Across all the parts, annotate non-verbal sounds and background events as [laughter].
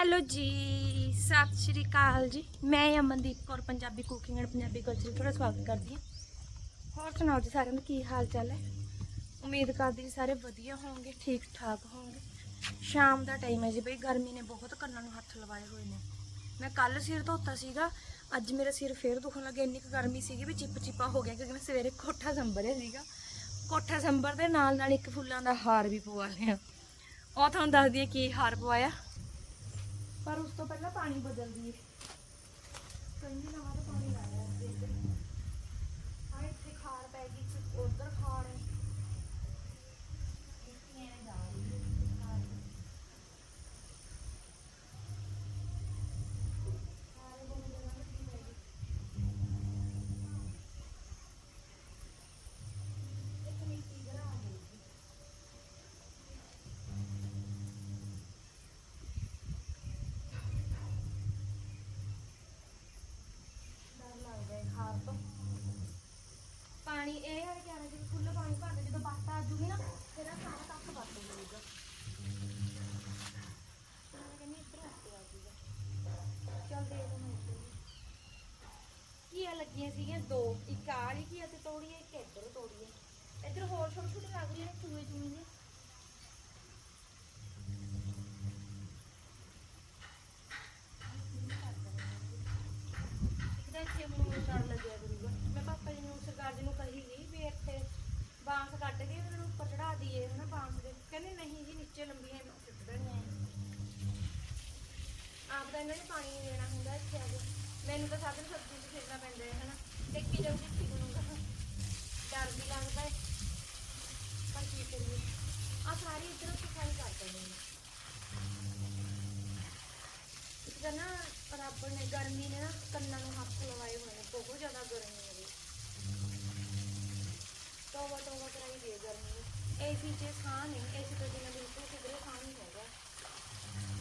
Hello ਜੀ, ਸਤਿ ਸ਼੍ਰੀ ਅਕਾਲ ਜੀ। ਮੈਂ Amandeep Kaur, Punjabi cooking and Punjabi culture ਤੁਹਾਡਾ ਸਵਾਗਤ ਕਰਦੀ ਹਾਂ। ਹੋਰ ਸੁਣਾਓ ਜੀ ਸਾਰਿਆਂ ਦਾ ਕੀ ਹਾਲ ਚਾਲ ਹੈ? ਉਮੀਦ ਕਰਦੀ ਜੀ ਸਾਰੇ ਵਧੀਆ ਹੋਣਗੇ, ਠੀਕ ਠਾਕ ਹੋਣਗੇ। ਸ਼ਾਮ ਦਾ ਟਾਈਮ ਹੈ ਜੀ ਬਈ, ਗਰਮੀ ਨੇ ਬਹੁਤ ਕੰਨਾਂ ਨੂੰ ਹੱਥ ਲਵਾਏ ਹੋਏ ਨੇ। ਮੈਂ ਕੱਲ ਸਿਰ ਧੋਤਾ ਸੀਗਾ, ਅੱਜ ਮੇਰਾ ਸਿਰ ਫੇਰ ਦੁਖਣ ਲੱਗਾ, ਇੰਨੀ ਕੁ ਗਰਮੀ ਸੀਗੀ ਵੀ ਚਿਪ ਚਿਪਾ ਹੋ ਗਿਆ ਕਿਉਂਕਿ ਮੈਂ ਸਵੇਰੇ ਕੋਠਾ ਸੰਭਰਿਆ ਸੀਗਾ। ਕੋਠਾ ਸੰਭਰ ਦੇ ਨਾਲ ਨਾਲ ਇੱਕ ਫੁੱਲਾਂ ਦਾ ਹਾਰ ਵੀ ਪਵਾ ਲਿਆ। ਉਹ ਤੁਹਾਨੂੰ ਦੱਸਦੀ ਹਾਂ ਕੀ ਹਾਰ ਪਵਾਇਆ। ਪਰ ਉਸ ਤੋਂ ਪਹਿਲਾਂ ਪਾਣੀ ਬਦਲਦੀ ਹੈ ਕੰਨੀ ਨਵਾਂ ਤਾਂ ਪਾਣੀ ਲਾਇਆ ਅੱਜ ਇੱਧਰ ਆ ਇੱਥੇ ਖਾਰ ਪੈ ਗਈ ਤੇ ਉਧਰ ਖਾਰ ਹੈ ਇੱਥੇ ਐਂ ਜਾ ਰਹੀ ਹੈ ਖਾਰ। ਖਾਰ ਬਹੁਤ ਜ਼ਿਆਦਾ ਵੱਡੀ ਪੈ ਗਈ। ਇੱਕ ਮਿੱਟੀ ਘਰਾਂ ਆ ਗਈ ਸੀ। ਡਰ ਲੱਗਦਾ ਹੈ ਖਾਰ ਤੋਂ ਪਾਣੀ ਇਹ ਹੈ ਕਿ ਜਦੋਂ ਫੁੱਲ ਪਾਣੀ ਭਰਦੇ ਜਦੋਂ ਬੱਤ ਆ ਜੂਗੀ ਨਾ ਫਿਰ ਇਹ ਸਾਰਾ ਕੱਖ ਬੱਤ ਹੋ ਜਾਊਗਾ ਤੇ ਮੈਂ ਕਹਿੰਦੀ ਇੱਧਰ ਉੱਤੇ ਆ ਜੂਗਾ ਚੱਲ ਦੇ ਦੋ ਮੈਂ ਇੱਧਰ ਵੀ। ਘੀਆ ਦੋ, ਇੱਕ ਆਹ ਵਾਲੀ ਘੀਆ ਤੇ ਤੋੜੀਏ, ਇੱਕ ਇੱਧਰ ਤੋੜੀਏ। ਇੱਧਰ ਹੋਰ ਛੋਟੇ ਛੋਟੇ ਲੱਗ ਰਹੀਆਂ ਨੇ, ਚੂਹੇ ਚੂਹੇ ਜਿਹੇ। ਇੱਕ ਤਾਂ ਇੱਥੇ ਮੈਨੂੰ ਡਰ ਲੱਗਿਆ ਕਰੂਗਾ। ਮੈਂ ਪਾਪਾ ਜੀ ਨੂੰ, ਸਰਕਾਰ ਜੀ ਨੂੰ ਕਹੀ ਗਈ ਵੀ ਇੱਥੇ ਬਾਂਸ ਕੱਢ ਕੇ ਇਹਨਾਂ ਨੂੰ ਉੱਪਰ ਚੜਾ ਦਈਏ, ਹਨਾ ਬਾਂਸ ਦੇ। ਕਹਿੰਦੇ ਨਹੀਂ ਜੀ, ਨੀਚੇ ਲੰਬੀਆਂ ਸੁੱਟ ਦੇਣੀਆਂ ਆਪ ਤਾਂ ਇਹਨਾਂ ਨੇ ਪਾਣੀ ਦੇਣਾ ਹੁੰਦਾ ਇੱਥੇ ਆ ਕੇ। ਮੈਨੂੰ ਤਾਂ ਸਾਧਨ ਸਬਜ਼ੀ 'ਚ ਫਿਰਨਾ ਪੈਂਦਾ ਹੈ, ਹਨਾ। ਦੇਖੀ ਜਾਊ ਜਿੱਥੇ ਬਣੂਗਾ ਡਰ ਵੀ ਲੱਗਦਾ ਹੈ ਪਰ ਕੀ ਕਰੀਏ ਆ ਸਾਰੀ ਇੱਧਰ ਸਫ਼ਾਈ ਕਰ ਦੇਣੀ ਹੈ ਇੱਕ ਤਾਂ ਨਾ ਰੱਬ ਨੇ ਗਰਮੀ ਨੇ ਨਾ ਕੰਨਾਂ ਨੂੰ ਹੱਥ ਲਵਾਏ ਹੋਏ ਨੇ ਬਹੁਤ ਜ਼ਿਆਦਾ ਗਰਮੀ ਹੈ ਵੀ ਤੋਬਾ ਤੋਬਾ ਕਰਾਈ ਦੇ ਗਰਮੀ ਨੇ ਏਸੀ 'ਚ ਸਾਹ ਨਹੀਂ ਏਸੀ ਤੋਂ ਬਿਨਾਂ ਬਿਲਕੁਲ ਕਿਧਰੇ ਸਾਹ ਨਹੀਂ ਹੈਗਾ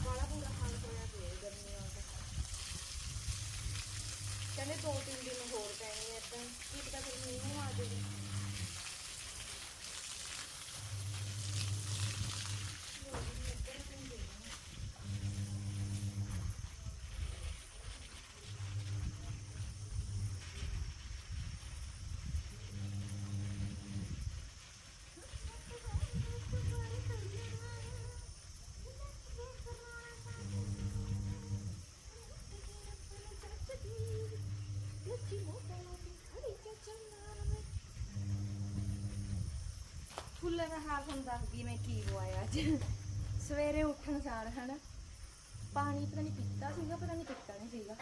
ਬੜਾ ਬੁਰਾ ਹਾਲ ਹੋਇਆ ਪਿਆ ਹੈ ਗਰਮੀ ਨਾਲ ਤਾਂ ਕਹਿੰਦੇ ਦੋ ਤਿੰਨ ਦਿਨ ਹੋਰ ਪੈਣੇ ਆ ਤਾਂ ਕੀ ਪਤਾ ਫਿਰ ਮੀਂਹ ਨੂੰ ਆ ਜਾਵੇ। ਫੁੱਲਾਂ ਦਾ ਤੁਹਾਨੂੰ ਦੱਸਦੀ ਮੈਂ ਕੀ ਲਵਾਇਆ ਅੱਜ। ਸਵੇਰੇ ਉੱਠਣ ਸਾਰ, ਹਨਾ। ਪਾਣੀ ਪਤਾ ਨਹੀਂ ਪੀਤਾ ਸੀਗਾ, ਪਤਾ ਨਹੀਂ ਪੀਤਾ ਨਹੀਂ ਸੀਗਾ।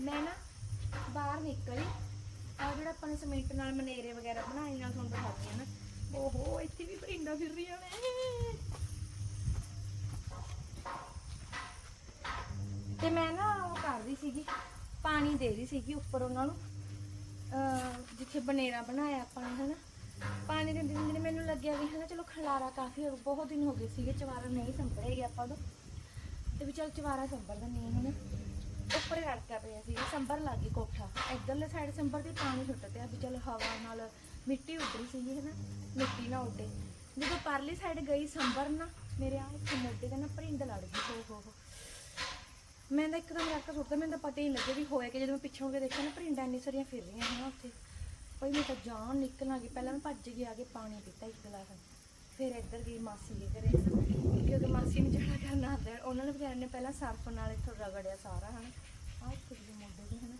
ਮੈਂ ਨਾ ਬਾਹਰ ਨਿਕਲੀ। ਆ ਜਿਹੜਾ ਆਪਾਂ ਨੇ ਸਮਿੰਟ ਨਾਲ ਮਨੇਰੇ ਵਗੈਰਾ ਬਣਾਏ ਨਾਲ ਤੁਹਾਨੂੰ ਦਿਖਾਉਂਦੀ ਹਾਂ ਨਾ। ਓਹੋ, ਇੱਥੇ ਵੀ ਪਰਿੰਦਾ ਫਿਰ ਰਹੀਆਂ ਨੇ ਤੇ ਮੈਂ ਨਾ ਉਹ ਕਰ ਰਹੀ ਸੀਗੀ, ਪਾਣੀ ਦੇ ਰਹੀ ਸੀਗੀ ਉੱਪਰ ਉਹਨਾਂ ਨੂੰ। ਅਹ ਜਿੱਥੇ ਬਨੇਰਾ ਬਣਾਇਆ ਆਪਾਂ ਨੇ, ਹਨਾ। ਪਾਣੀ ਦੇ ਦਿਨ ਦਿਨ ਮੈਨੂੰ ਲੱਗਿਆ ਵੀ ਹਨਾ ਚਲੋ ਖਲਾਰਾ ਕਾਫੀ ਹੋ ਬਹੁਤ ਦਿਨ ਹੋ ਗਏ ਸੀਗੇ, ਚਵਾਰਾ ਨਹੀਂ ਸੰਭੜੇਗਾ ਆਪਾਂ ਤੋਂ ਤੇ ਵੀ ਚਲ ਚਵਾਰਾ ਸੰਭਰ ਦਿੰਦੇ ਹਾਂ ਹੁਣ। ਉੱਪਰ ਰੜਕਾ ਪਿਆ ਸੀ, ਸੰਭਰ ਲੱਗ ਗਈ ਕੋਠਾ। ਇੱਧਰਲੇ ਸਾਈਡ ਸੰਭਰ 'ਤੇ ਪਾਣੀ ਸੁੱਟ ਪਿਆ ਵੀ ਚਲ ਹਵਾ ਨਾਲ ਮਿੱਟੀ ਉੱਡਰੀ ਸੀਗੀ ਹਨਾ, ਮਿੱਟੀ ਨਾ ਉੱਡੇ। ਜਦੋਂ ਪਰਲੀ ਸਾਈਡ ਗਈ ਸੰਭਰ ਨਾ, ਮੇਰੇ ਆਹ ਇੱਕ ਮੋਢੇ ਤੇ ਨਾ ਭਰਿੰਦ ਲੜ ਗਈ ਹੋ ਹੋ ਹੋ ਮੈਂ ਤਾਂ ਇੱਕਦਮ ਰੱਖ ਸੁੱਟਦਾ ਮੈਨੂੰ ਤਾਂ ਪਤਾ ਹੀ ਨਹੀਂ ਲੱਗਿਆ ਵੀ ਹੋਇਆ ਕਿ, ਜਦੋਂ ਮੈਂ ਪਿੱਛੋਂ ਕੇ ਦੇਖਿਆ ਨਾ ਭਰਿੰਡਾਂ ਇੰਨੀ ਸਾਰੀਆਂ ਫਿਰ ਰਹੀਆਂ ਹਨ ਉੱਥੇ। ਭਾਈ ਮੈਂ ਤਾਂ ਜਾਨ ਨਿਕਲ ਆ ਪਹਿਲਾਂ ਮੈਂ ਭੱਜ ਗਿਆ ਆ ਕੇ ਪਾਣੀ ਪੀਤਾ ਇੱਕ ਗਲਾਸ। ਫਿਰ ਇੱਧਰ ਗਈ ਮਾਸੀ ਦੇ ਘਰੇ। ਕਿਉਂਕਿ ਮਾਸੀ ਨੂੰ ਜਿਹੜਾ ਕਰਨਾ ਆਉਂਦਾ ਹੈ, ਉਹਨਾਂ ਨੇ ਵਿਚਾਰਿਆਂ ਨੇ ਪਹਿਲਾਂ ਸਰਫ ਨਾਲ ਇੱਥੋਂ ਰਗੜਿਆ ਸਾਰਾ ਹਨ। ਆਹ ਇੱਥੇ ਵੀ ਮੋਢੇ ਦੇ ਹਨ।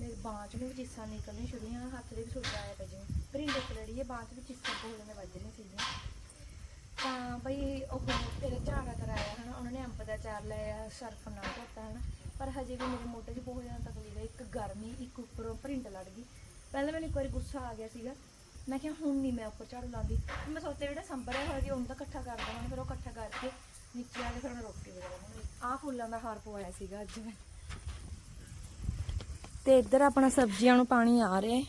ਮੇਰੇ ਬਾਂਹ 'ਚ ਵੀ ਚੀਸਾਂ ਨਿਕਲਣੀਆਂ ਸ਼ੁਰੀਆਂ ਹੱਥ ਦੇ ਵੀ ਸੁੱਟ ਆਇਆ ਪੈ ਜਿਵੇਂ। ਭਰਿੰਡੇ ਕਲੜੀ ਹੈ ਬਾਂਹ 'ਚ ਵੀ ਚੀਸਾਂ ਬੋਲਣ ਦੇ ਵੱਜਣੀਆਂ ਸੀਗੀਆਂ। ਤਾਂ ਬਈ ਉਹ ਫਿਰ ਝਾੜਾ ਕਰਾਇਆ ਹਨਾ। ਉਹਨਾਂ ਨੇ ਅੰਬ ਦਾ ਚਾਰ ਲਾਇਆ ਸਰਫ ਨਾਲ ਧੋਤਾ ਹਨਾ। ਪਰ ਹਜੇ ਵੀ ਮੇਰੇ ਮੋਢੇ 'ਚ ਬਹੁਤ ਜ਼ਿਆਦਾ ਤਕਲੀਫ ਹੈ। ਇੱਕ ਗਰਮੀ ਇੱਕ ਉੱਪਰੋਂ ਭਰਿੰਡ ਲੜ ਗਈ। ਪਹਿਲਾਂ ਮੈਨੂੰ ਇੱਕ ਵਾਰੀ ਗੁੱਸਾ ਆ ਗਿਆ ਸੀਗਾ। ਮੈਂ ਕਿਹਾ ਹੁਣ ਨਹੀਂ ਮੈਂ ਉੱਪਰ ਝਾੜੂ ਲਾਉਂਦੀ। ਮੈਂ ਸੋਚਿਆ ਜਿਹੜਾ ਸੰਭਰਿਆ ਹੋਇਆ ਸੀ, ਉਹਨੂੰ ਤਾਂ ਇਕੱਠਾ ਕਰ ਦੇਵਾਂ ਫਿਰ ਉਹ ਇਕੱਠਾ ਕਰਕੇ ਨੀਚੇ ਆ ਕੇ ਫਿਰ ਮੈਂ ਰੋਟੀ ਵਗੈਰਾ ਬਣਾਈ ਆਹ ਫੁੱਲਾਂ ਦਾ ਹਾਰ ਪਵਾਇਆ ਸੀਗਾ ਅੱਜ ਮੈਂ। ਤੇ ਇੱਧਰ ਆਪਣਾ ਸਬਜ਼ੀਆਂ ਨੂੰ ਪਾਣੀ ਆ ਰਿਹਾ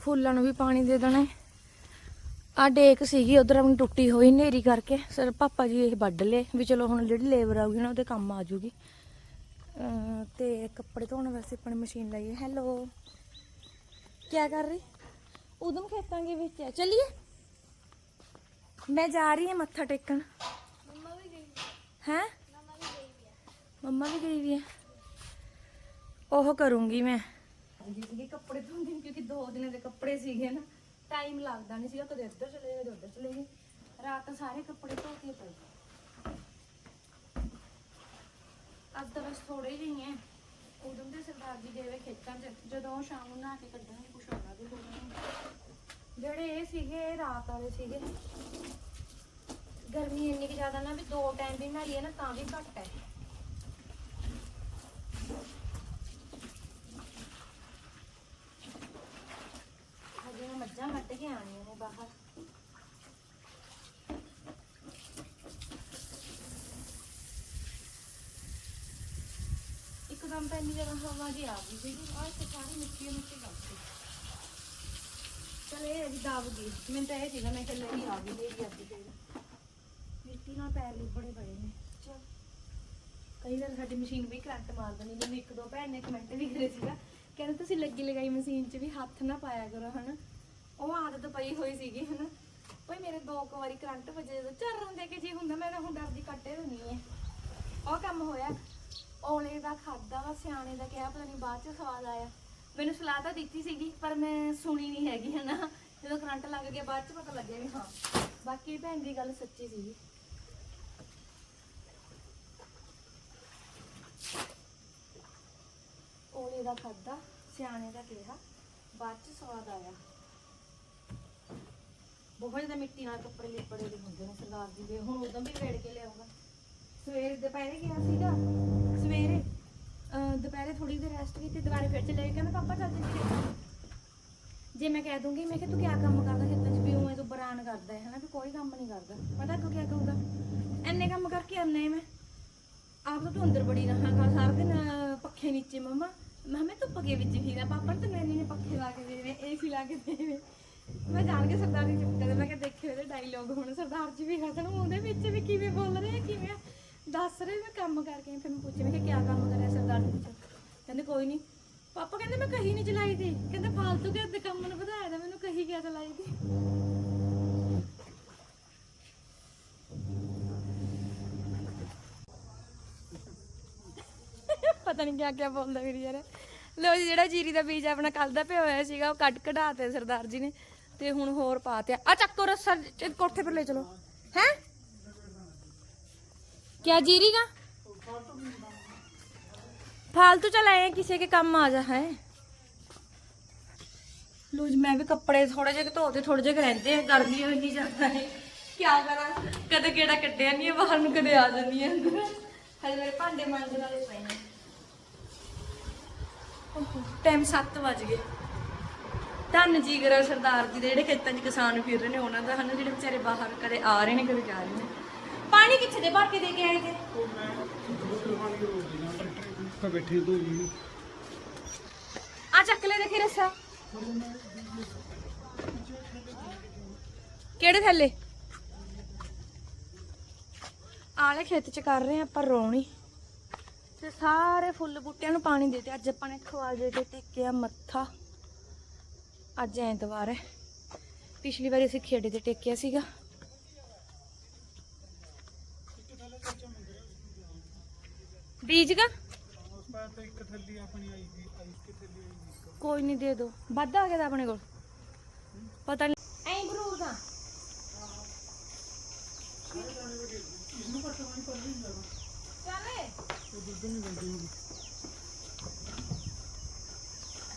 ਫੁੱਲਾਂ ਨੂੰ ਵੀ ਪਾਣੀ ਦੇ ਦੇਣਾ ਹੈ। ਆ ਡੇਕ ਸੀਗੀ, ਉਧਰ ਆਪਣੀ ਟੁੱਟੀ ਹੋਈ ਨੇਰੀ ਕਰਕੇ। ਸਰ, ਪਾਪਾ ਜੀ ਇਹ ਵੱਢ ਲਏ ਵੀ ਚਲੋ ਹੁਣ ਜਿਹੜੀ ਲੇਬਰ ਆਊਗੀ ਨਾ, ਉਹਦੇ ਕੰਮ ਆ ਜੂਗੀ ਤੇ ਕੱਪੜੇ ਧੋਣ ਵਾਸਤੇ ਆਪਣੀ ਮਸ਼ੀਨ ਲਾਈ ਹੈ। ਹੈਲੋ ਕੀ ਕਰ ਰਹੀ? ਉਦਮ ਖੇਤਾਂ ਦੇ ਵਿੱਚ ਹੈ। ਚਲਿਏ। ਮੈਂ ਜਾ ਰਹੀ ਹਾਂ ਮੱਥਾ ਟੇਕਣ। ਮੰਮਾ ਵੀ ਗਈ ਹੈ। ਮੰਮਾ ਵੀ ਮੰਮਾ ਵੀ ਗਈ ਵੀ ਹੈ। ਉਹ ਕਰੂੰਗੀ ਮੈਂ। ਜੀ ਸੀਗੇ ਕੱਪੜੇ ਧੋਂਦੇ ਨੂੰ ਕਿਉਂਕਿ ਦੋ ਦਿਨਾਂ ਦੇ ਕੱਪੜੇ ਸੀਗੇ ਨਾ। ਟਾਈਮ ਲੱਗਦਾ ਨਹੀਂ ਸੀਗਾ। ਕਦੇ ਇੱਧਰ ਚਲੇ ਗਏ ਕਦੇ ਉੱਧਰ ਚਲੇ ਗਏ ਰਾਤ ਸਾਰੇ ਕੱਪੜੇ ਧੋ ਕੇ ਪਏ। ਅੱਜ ਤਾਂ ਬਸ ਥੋੜੇ ਜਿਹੇ ਹੈ ਉਦੋਂ ਦੇ ਸਰਦਾਰ ਜੀ ਦੇਵੇ ਖੇਤਾਂ 'ਚ। ਜਦੋਂ ਸ਼ਾਮ ਨੂੰ ਨਹਾ ਕੇ ਕੱਢਣਗੇ, ਕੁਛ ਹੋਣਾ ਵੀ ਹੋਣਾ ਜਿਹੜੇ ਇਹ ਸੀਗੇ, ਇਹ ਰਾਤ ਵਾਲੇ ਸੀਗੇ। ਗਰਮੀ ਇੰਨੀ ਕਿ ਜ਼ਿਆਦਾ ਨਾ ਵੀ ਦੋ ਟਾਈਮ ਵੀ ਨਹਾਈਏ ਹੈ ਨਾ, ਤਾਂ ਵੀ ਘੱਟ ਹੈ। ਹਜੇ ਮੱਝਾਂ ਕੱਢ ਕੇ ਆਣੀਆਂ ਨੇ ਬਾਹਰ ਇੱਕਦਮ ਤਾਂ ਇੰਨੀ ਜ਼ਿਆਦਾ ਹਵਾ ਜੀ ਆ ਗਈ ਸੀਗੀ। ਆਹ ਇੱਥੇ ਸਾਰੀ ਮਿੱਟੀ ਮਿੱਟੀ ਲੱਗ ਗਈ। ਚਲ ਇਹ ਅਜੀ ਦਬ ਗਈ। ਮੈਨੂੰ ਤਾਂ ਇਹ ਸੀਗਾ ਮੈਂ ਕਿ ਨਹੀਂ ਆ ਗਈ ਇਹ ਅੱਜ ਫੇਰ ਮਿੱਟੀ ਨਾਲ ਪੈਰ ਲਿਬੜੇ ਪਏ ਨੇ। ਚਲ। ਕਈ ਵਾਰ ਸਾਡੀ ਮਸ਼ੀਨ ਵੀ ਕਰੰਟ ਮਾਰ ਦਿੰਦੀ। ਮੈਨੂੰ ਇੱਕ ਦੋ ਭੈਣ ਨੇ ਕਮੈਂਟ ਵੀ ਕਰੇ ਸੀਗਾ ਕਹਿੰਦੇ ਤੁਸੀਂ ਲੱਗੀ ਲਗਾਈ ਮਸ਼ੀਨ 'ਚ ਵੀ ਹੱਥ ਨਾ ਪਾਇਆ ਕਰੋ ਹਨਾ? ਉਹ ਆਦਤ ਪਈ ਹੋਈ ਸੀਗੀ ਹਨਾ? ਕੋਈ ਮੇਰੇ ਦੋ ਕੁ ਵਾਰੀ ਕਰੰਟ ਵਜੇ ਜਦੋਂ ਝਰਨ ਦੇ ਕੇ ਜੀ ਹੁੰਦਾ ਮੈਂ ਤਾਂ ਹੁਣ ਡਰਦੀ ਕੱਟੇ ਦਿੰਦੀ ਐ। ਉਹ ਕੰਮ ਹੋਇਆ। ਔਲੇ ਦਾ ਖਾਦਾ ਵਾ, ਸਿਆਣੇ ਦਾ ਕਿਹਾ, ਪਤਾ ਨਹੀਂ ਬਾਅਦ ਚ ਸਵਾਦ ਆਇਆ। ਮੈਨੂੰ ਸਲਾਹ ਤਾਂ ਦਿੱਤੀ ਸੀਗੀ, ਪਰ ਮੈਂ ਸੁਣੀ ਨਹੀਂ ਹੈਗੀ, ਹਨਾ। ਜਦੋਂ ਕਰੰਟ ਲੱਗ ਗਿਆ, ਬਾਅਦ ਚ ਪਤਾ ਲੱਗਿਆ ਵੀ ਹਾਂ। ਬਾਕੀ ਭੈਣ ਦੀ ਗੱਲ ਸੱਚੀ ਸੀਗੀ। ਔਲੇ ਦਾ ਖਾਦਾ ਸਿਆਣੇ ਦਾ ਕਿਹਾ, ਬਾਅਦ ਚ ਸਵਾਦ ਆਇਆ। ਬਹੁਤ ਜ਼ਿਆਦਾ ਮਿੱਟੀ ਨਾਲ ਕੱਪੜੇ ਲਿਪੜੇ ਦੇ ਹੁੰਦੇ ਨੇ ਸਰਦਾਰ ਜੀ ਦੇ, ਹੁਣ ਉਦੋਂ ਵੀ ਵੇੜ ਕੇ ਲਿਆਊਗਾ। ਸਵੇਰੇ ਦੁਪਹਿਰੇ ਗਿਆ ਸੀਗਾ। ਸਵੇਰੇ ਅਹ ਦੁਪਹਿਰੇ ਥੋੜੀ ਦੇਰ ਰੈਸਟ ਕੀਤੀ ਦੁਬਾਰੇ ਫਿਰ ਚਲੇ ਗਏ। ਕਹਿੰਦਾ ਪਾਪਾ ਚੱਲ ਜੀ ਜੇ ਮੈਂ ਕਹਿ ਦੂੰਗੀ ਮੈਂ ਕਿ ਤੂੰ ਕੀ ਕੰਮ ਕਰਦਾ ਖੇਤਾਂ 'ਚ? ਵੀ ਉਵੇਂ ਤੂੰ ਬਰਾਨ ਕਰਦਾ ਹੈ ਹਨਾ ਵੀ ਕੋਈ ਕੰਮ ਨਹੀਂ ਕਰਦਾ। ਪਤਾ ਕਿਉਂ ਕੀ ਕਹੂਗਾ? ਐਨੇ ਕੰਮ ਕਰਕੇ ਆਨੇ ਮੈਂ। ਆਪ ਤਾਂ ਤੂੰ ਅੰਦਰ ਬੜੀ ਰਹਾ ਕਰ ਸਾਰਾ ਦਿਨ ਅਹ, ਪੱਖੇ ਨੀਚੇ ਮਮਾ। ਮੈਂ ਮੈਂ ਧੁੱਪ ਕੇ ਵਿੱਚ ਫਿਰਾਂ ਪਾਪਾ ਤੇ ਮੈਨੇ ਨੇ ਪੱਖੇ ਲਾ ਕੇ ਦੇਵੇ ਏਸੀ ਲਾ ਕੇ ਦੇਵੇ। ਮੈਂ ਜਾਣ ਕੇ ਸਰਦਾਰ ਜੀ ਚੁੱਪ ਕਰਦੇ ਮੈਂ ਕਿਹਾ ਦੇਖਿਓ ਇਹਦੇ ਡਾਇਲੋਗ ਹੁਣ। ਸਰਦਾਰ ਜੀ ਵੀ ਹੱਸਣ ਉਹਦੇ ਵਿੱਚ ਵੀ ਕਿਵੇਂ ਬੋਲ ਰਹੇ ਆ, ਕਿਵੇਂ ਦੱਸ ਰਹੇ ਮੈਂ ਕੰਮ ਕਰਕੇ ਆਈ। ਫਿਰ ਮੈਂ ਪੁੱਛਿਆ, ਮੈਂ ਕਿ ਕਿਆ ਕੰਮ ਕਰਿਆ ਸਰਦਾਰ ਜੀ ਪੁੱਛਿਆ। ਕਹਿੰਦੇ ਕੋਈ ਨਹੀਂ ਪਾਪਾ ਕਹਿੰਦੇ ਮੈਂ ਕਹੀ ਨਹੀਂ ਚਲਾਈ ਦੀ ਕਹਿੰਦੇ ਫਾਲਤੂ ਕੇ ਦੇ ਕੰਮ ਨੂੰ ਵਧਾਇਆ ਦਾ ਮੈਨੂੰ ਕਹੀ ਕਿਆ ਚਲਾਈ ਦੀ ਪਤਾ ਨਹੀਂ ਕਿਆ ਕਿਆ ਬੋਲਦਾ ਵੀਰ ਯਾਰ। ਲੋ ਜੀ, ਜਿਹੜਾ ਜੀਰੀ ਦਾ ਬੀਜ ਆਪਣਾ ਕੱਲ ਦਾ ਪਿਆ ਹੋਇਆ ਸੀਗਾ, ਉਹ ਕੱਢ ਕਢਾ ਤੇ ਸਰਦਾਰ ਜੀ ਨੇ ਤੇ ਹੁਣ ਹੋਰ ਪਾ ਤੇ ਆ। ਚੱਕੋ ਰੱਸਾ ਚ- ਕੋਠੇ ਪਰ ਲੈ ਚਲੋ। ਹੈ? ਕਿਆ ਜੀਰੀ का फालतू चलाए किसी के काम आ जा है ਲੂਜ ਮੈਂ ਵੀ ਕੱਪੜੇ ਥੋੜੇ ਜਿਹੇ ਧੋਤੇ ਥੋੜੇ ਜਿਹੇ ਕੁ ਰਹਿੰਦੇ ਆ ਗਰਮੀ ਹੋਈ ਨਹੀਂ ਜਾਂਦਾ ਹੈ ਕੀ ਕਰਾਂ ਕਦੇ ਕਿਹੜਾ ਕੱਢਿਆ ਨਹੀਂ ਬਾਹਰ ਨੂੰ ਕਦੇ ਆ ਜਾਂਦੀ ਹੈ ਅੰਦਰ ਹਜੇ ਮੇਰੇ ਭਾਂਡੇ ਮਾਂਜਣ ਵਾਲੇ ਪਏ ਨੇ ਟਾਈਮ 7 ਵਜ ਗਏ ਧੰਨ ਜੀ ਕਰਾ ਸਰਦਾਰ ਜੀ ਦੇ ਜਿਹੜੇ ਖੇਤਾਂ 'ਚ ਕਿਸਾਨ ਫਿਰ ਰਹੇ ਨੇ ਉਹਨਾਂ ਦਾ ਹਨ ਜਿਹੜੇ ਵਿਚਾਰੇ ਬਾਹਰ ਕਦੇ ਆ ਰਹੇ ਨੇ ਕਦੇ ਜਾ ਰਹੇ ਨੇ ਪਾਣੀ ਕਿੱਥੇ ਦੇ? ਭਰ ਕੇ ਦੇ ਕੇ ਆਏ ਤੇ ਤਾਂ ਬੈਠੇ ਦੋ ਜੀ। ਆ ਚੱਕ ਲੈ ਦੇਖੀ ਰੱਸਾ। ਕਿਹੜੇ ਥੱਲੇ? ਆਲੇ ਖੇਤ ਚ ਕਰ ਰਹੇ ਆ ਆਪਾਂ ਰੋਣੀ। ਤੇ ਸਾਰੇ ਫੁੱਲ ਬੂਟਿਆਂ ਨੂੰ ਪਾਣੀ ਦੇ ਤੇ ਅੱਜ ਆਪਾਂ ਨੇ ਖਵਾਜੇ ਤੇ ਟੇਕਿਆ ਮੱਥਾ। ਅੱਜ ਐਤਵਾਰ ਹੈ। ਪਿਛਲੀ ਵਾਰੀ ਅਸੀਂ ਖੇੜੇ ਤੇ ਟੇਕਿਆ ਸੀਗਾ। ਬੀਜ ਗਾ? ਉਸ ਬਾਅਦ ਤਾਂ ਇੱਕ ਥੱਲੀ ਆਪਣੀ ਆਈ ਸੀ ਆਈ ਕਿ ਥੱਲੀ ਆਈ ਸੀ ਕੋਈ ਨਹੀਂ ਦੇ ਦੋ। ਵੱਧ ਆ ਗਿਆ ਤਾਂ ਆਪਣੇ ਕੋਲ। ਪਤਾ ਨਹੀਂ ਐਂ ਬਰੂਦ ਆ। ਪਾਣੀ ਪਰ ਚੱਲੇ ਉਹ ਦੁੱਧ ਨਹੀਂ ਦਿੰਦੀ ਹੁੰਦੀ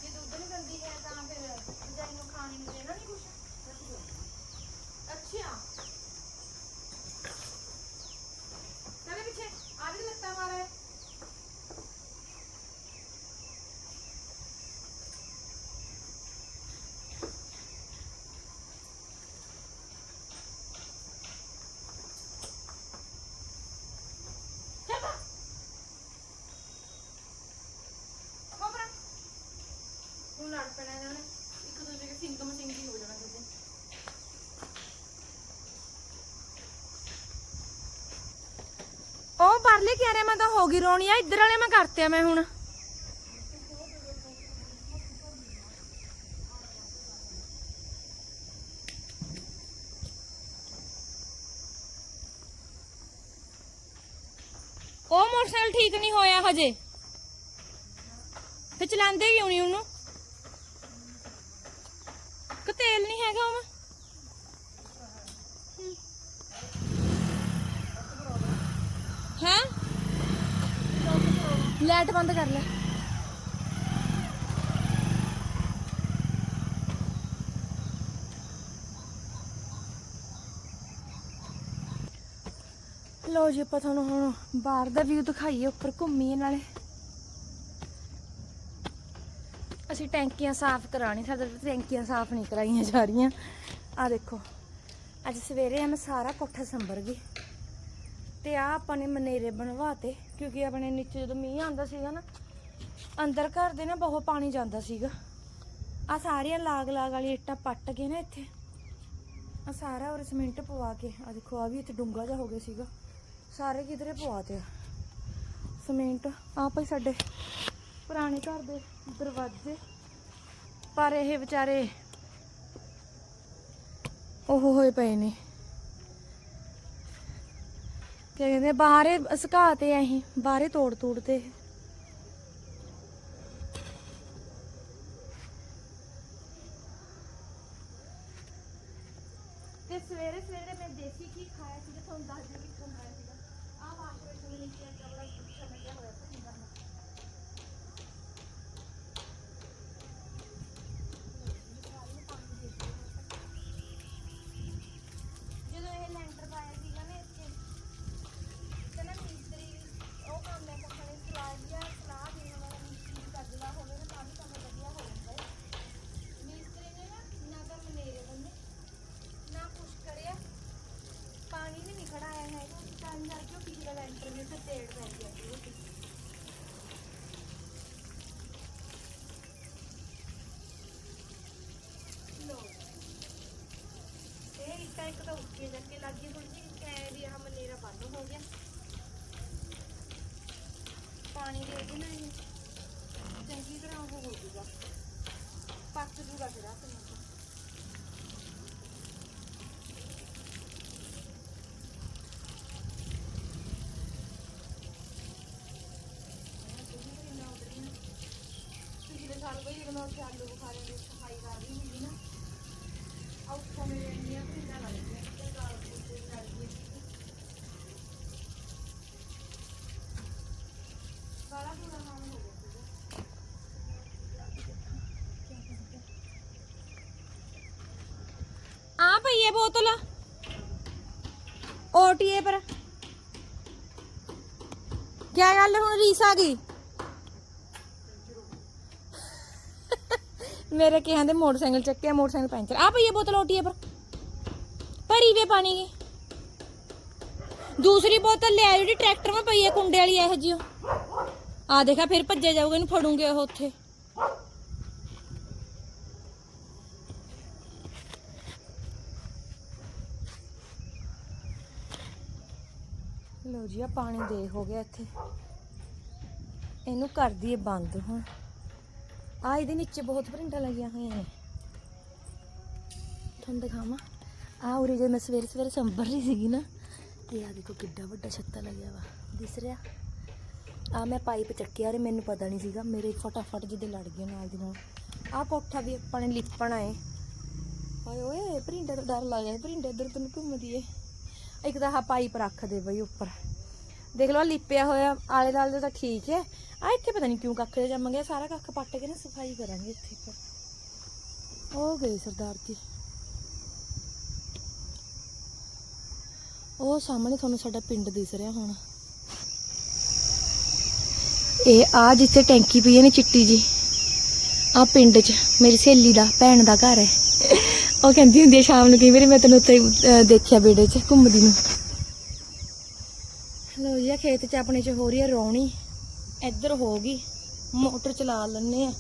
ਜੇ ਦੁੱਧ ਨਹੀਂ ਦਿੰਦੀ ਹੈ ਤਾਂ ਫਿਰ ਵਿਚਾਰੀ ਨੂੰ ਖਾਣ ਨੂੰ ਦੇਣਾ ਨਹੀਂ ਕੁਛ ਅੱਛਾ ਚਲੇ ਪਿੱਛੇ ਆ ਵੀ ਲੱਤਾਂ ਮਾਰਾ ਹੈ ਚੱਲ ਕੋਬਰਾ ਹੁਣ ਲੜ ਪੈਣਾ ਇਹਨਾਂ ਨੇ ਇੱਕ ਦੂਜੇ ਦੇ ਸਿੰਕਮ ਸਿੰਕ ਹੀ ਹੋ ਜਾਣਾ ਕਿਤੇ ਉਹ ਮੈਂ ਤਾਂ ਹੋ ਗਈ ਰੋਣੀ ਆ, ਇੱਧਰ ਵਾਲੇ ਮੈਂ ਕਰਤੇ ਆ ਮੈਂ ਹੁਣ। ਉਹ ਮੋਟਰਸਾਈਕਲ ਠੀਕ ਨਹੀਂ ਹੋਇਆ ਹਜੇ। ਤੇ ਚਲਾਉਂਦੇ ਕਿਉਂ ਨਹੀਂ ਉਹਨੂੰ? ਕਿ ਤੇਲ ਨਹੀਂ ਹੈਗਾ ਉਹ ਹੈ ਲਾਈਟ ਬੰਦ ਕਰ ਲੈ। ਲੋ ਜੀ, ਆਪਾਂ ਤੁਹਾਨੂੰ ਹੁਣ ਬਾਹਰ ਦਾ ਵਿਊ ਦਿਖਾਈਏ, ਉੱਪਰ ਘੁੰਮੀਏ ਨਾਲੇ। ਅਸੀਂ ਟੈਂਕੀਆਂ ਸਾਫ਼ ਕਰਾਣੀ ਸਾਡੇ ਟੈਂਕੀਆਂ ਸਾਫ਼ ਨਹੀਂ ਕਰਾਈਆਂ ਜਾ ਰਹੀਆਂ। ਆ ਦੇਖੋ, ਅੱਜ ਸਵੇਰੇ ਆ, ਮੈਂ ਸਾਰਾ ਕੋਠਾ ਸੰਭਰ ਗਈ। ਤੇ ਆ ਆਪਾਂ ਨੇ ਮਨੇਰੇ ਬਣਵਾਤੇ, ਕਿਉਂਕਿ ਆਪਣੇ ਨੀਚੇ ਜਦੋਂ ਮੀਂਹ ਆਉਂਦਾ ਸੀਗਾ ਨਾ, ਅੰਦਰ ਘਰ ਦੇ ਨਾ ਬਹੁਤ ਪਾਣੀ ਜਾਂਦਾ ਸੀਗਾ। ਆ ਸਾਰੀਆਂ ਲਾਗ ਲਾਗ ਵਾਲੀ ਇੱਟਾਂ ਪੱਟ ਕੇ ਨਾ ਇੱਥੇ। ਆ ਸਾਰਾ ਉਹ ਸਿਮੈਂਟ ਪਵਾ ਕੇ ਆ ਦੇਖੋ ਆ ਵੀ ਇੱਥੇ ਡੂੰਗਾ ਜਿਹਾ ਹੋ ਗਿਆ ਸੀਗਾ। ਸਾਰੇ ਕਿਧਰੇ ਪਵਾਤੇ ਆ। ਸਿਮੈਂਟ ਆ ਭਾਈ ਸਾਡੇ ਪੁਰਾਣੇ ਘਰ ਦੇ ਦਰਵਾਜ਼ੇ। ਪਰ ਇਹ ਵਿਚਾਰੇ ਉਹ ਹੋਏ ਪਏ ਨੇ। ਕੀ ਕਹਿੰਦੇ ਆ, ਬਾਹਰੇ ਸੁਕਾਤੇ ਆ ਅਸੀਂ ਬਾਹਰੇ ਤੋੜ ਤੋੜ ਤੇ ਸਵੇਰੇ ਸਵੇਰੇ ਮੈਂ ਦੇਸੀ ਘੀ ਖਾਇਆ ਸੀ ਤੇ ਤੁਹਾਨੂੰ ਦੱਸ ਦਿੰਦੀ ਕਿਉਂ ਖਾਇਆ ਸੀਗਾ ਆਹ ਵਾਸ਼ਰੂਮ ਦੇ ਨੀਚੇ ਇੱਕ ਬੜਾ ਸਮਝਿਆ ਹੋਇਆ ਸੀ ਕਰਨਾ ਜਦੋਂ ਇਹ ਲੈਂਟਰ ਪਾਇਆ ਸੀਗਾ ਨਾ ਇੱਥੇ ਤੇ ਨਾ ਮਿਸਤਰੀ ਉਹ ਕੰਮ ਮੈਂ ਕਹਿੰਦਾ ਸਲਾਹ ਜਿਹਾ ਸਲਾਹ ਦੇਣ ਵਾਲਾ ਮਿਸਤਰੀ ਕਰਦਾ ਹੋਵੇ ਨਾ ਤਾਂ ਵੀ ਕੰਮ ਵਧੀਆ ਹੋ ਜਾਂਦਾ ਹੈ ਮਿਸਤਰੀ ਨੇ ਨਾ ਨਾ ਤਾਂ ਮਨੇਰੇ ਬੰਦੇ ਨਾ ਕੁਛ ਕਰਿਆ ਪਾਣੀ ਵੀ ਨਹੀਂ ਖੜਾਇਆ ਹੈਗਾ ਤਾਂ ਕਰਕੇ ਉਹ ਪਿਛਲਾ ਲੈਂਟਰ ਵੀ ਤੇ ਤੇੜ ਪੈ ਗਿਆ ਸੀ ਉਹਦੇ। ਲਓ ਇਹ ਇੱਟਾਂ ਇੱਕ ਤਾਂ ਉੱਚੀ ਜਾ ਲੱਗ ਗਈ ਥੋੜੀ ਜਿਹੀ ਕੈ ਵੀ ਆਹ ਮਨੇਰਾ ਬੰਦ ਹੋ ਗਿਆ। ਪਾਣੀ ਦੇ ਦੇ ਨਾ ਇਹ ਚੰਗੀ ਤਰ੍ਹਾਂ ਉਹ ਹੋ ਜੂਗਾ ਪੱਕ ਜੂਗਾ ਫਿਰ ਆ ਸਮਝ ਪਿਛਲੇ ਸਾਲ ਕੋਈ ਜਦੋਂ ਮੈਂ ਉੱਥੇ ਆਲੂ ਬੁਖਾਰੇ ਦੀ ਸਫ਼ਾਈ ਕਰ ਰਹੀ ਹੁੰਦੀ ਨਾ ਆ ਉੱਥੋਂ ਮੇਰੇ ਇੰਨੀਆਂ ਭਿੰਡਾਂ ਲੱਗਦੀਆਂ ਤੇ ਗਾਲ ਕੁੱਤੇ ਲੱਗਦੀ ਬੜਾ ਬੁਰਾ ਹਾਲ ਹੋ ਗਿਆ ਸੀਗਾ ਆ ਪਈ ਹੈ ਬੋਤਲ ਓਟੀਏ ਪਰ। ਕੀ ਗੱਲ ਹੁਣ ਰੀਸ ਆ ਗਈ? ਮੇਰੇ ਕਿਹਾਂ ਦੇ ਮੋਟਰਸਾਈਕਲ ਚੱਕਿਆ, ਮੋਟਰਸਾਈਕਲ ਪੈਂਚਰ। ਆ ਪਈ ਹੈ ਬੋਤਲ ਓਟੀਏ ਪਰ। ਭਰੀ ਵੇ ਪਾਣੀ ਦੀ। ਦੂਸਰੀ ਬੋਤਲ ਲੈ ਜਿਹੜੀ ਟਰੈਕਟਰ 'ਮੇ ਪਈ ਹੈ ਕੁੰਡੇ ਵਾਲੀ ਇਹੋ ਜਿਹੀ ਆ ਦੇਖਾ, ਫਿਰ ਭੱਜਿਆ ਜਾਊਗਾ, ਇਹਨੂੰ ਫੜੂਗੇ ਉਹ ਉੱਥੇ। ਜੀ ਆ ਪਾਣੀ ਦੇ ਹੋ ਗਿਆ ਇੱਥੇ। ਇਹਨੂੰ ਕਰ ਦਈਏ ਬੰਦ ਹੁਣ। ਆ ਇਹਦੇ ਨੀਚੇ ਬਹੁਤ ਭਰਿੰਡਾਂ ਲੱਗੀਆਂ ਹੋਈਆਂ ਨੇ। ਤੁਹਾਨੂੰ ਦਿਖਾਵਾਂ। ਆ ਉਰੇ ਜੇ ਮੈਂ ਸਵੇਰੇ ਸਵੇਰੇ ਸੰਭਰ ਰਹੀ ਸੀਗੀ ਨਾ, ਤੇ ਆ ਦੇਖੋ ਕਿੱਡਾ ਵੱਡਾ ਛੱਤਾ ਲੱਗਿਆ ਵਾ। ਦਿਸ ਰਿਹਾ? ਆ ਮੈਂ ਪਾਈਪ ਚੱਕਿਆ ਔਰ ਮੈਨੂੰ ਪਤਾ ਨਹੀਂ ਸੀਗਾ। ਮੇਰੇ ਫਟਾਫਟ ਜਿਹਦੇ ਲੜ ਗਏ ਨਾਲ ਦੀ ਨਾਲ। ਆ ਕੋਠਾ ਵੀ ਆਪਾਂ ਨੇ ਲਿਪਣਾ ਏ ਹਾਏ ਓਏ ਭਰਿੰਡੇ ਤੋਂ ਡਰ ਲੱਗ ਗਿਆ ਭਰਿੰਡੇ ਇੱਧਰ ਤੋਂ ਘੁੰਮਦੀ ਏ ਇੱਕ ਤਾਂ ਆਹ ਪਾਈਪ ਰੱਖ ਦੇ ਬਈ ਉੱਪਰ। ਦੇਖ ਲਓ ਲਿਪਿਆ ਹੋਇਆ ਆਲੇ ਦਾਲੇ ਤਾਂ ਠੀਕ ਹੈ। ਆ ਇੱਥੇ ਪਤਾ ਨਹੀਂ ਕਿਉਂ ਕੱਖ ਜਿਹਾ ਜੰਮ ਗਿਆ, ਸਾਰਾ ਕੱਖ ਪੱਟ ਕੇ ਨਾ ਸਫ਼ਾਈ ਕਰਾਂਗੇ ਇੱਥੇ ਪਰ ਉਹ ਗਏ ਸਰਦਾਰ ਜੀ। ਉਹ ਸਾਹਮਣੇ ਤੁਹਾਨੂੰ ਸਾਡਾ ਪਿੰਡ ਦਿਸ ਰਿਹਾ ਹੁਣ। ਇਹ ਆ ਜਿੱਥੇ ਟੈਂਕੀ ਪਈ ਹੈ ਨੇ ਚਿੱਟੀ ਜੀ ਆ ਪਿੰਡ 'ਚ ਮੇਰੀ ਸਹੇਲੀ ਦਾ, ਭੈਣ ਦਾ ਘਰ ਹੈ। ਉਹ ਕਹਿੰਦੀ ਹੁੰਦੀ ਹੈ, ਸ਼ਾਮ ਨੂੰ ਕਈ ਵਾਰੀ ਮੈਂ ਤੈਨੂੰ ਉੱਥੇ ਦੇਖਿਆ ਬੇੜੇ 'ਚ, ਘੁੰਮਦੀ ਨੂੰ। ਲੋ ਖੇਤ 'ਚ ਆਪਣੇ 'ਚ ਹੋ ਰਹੀ ਹੈ ਰੌਣੀ। ਇੱਧਰ ਹੋ ਗਈ। ਮੋਟਰ ਚਲਾ ਲੈਣੇ ਆ।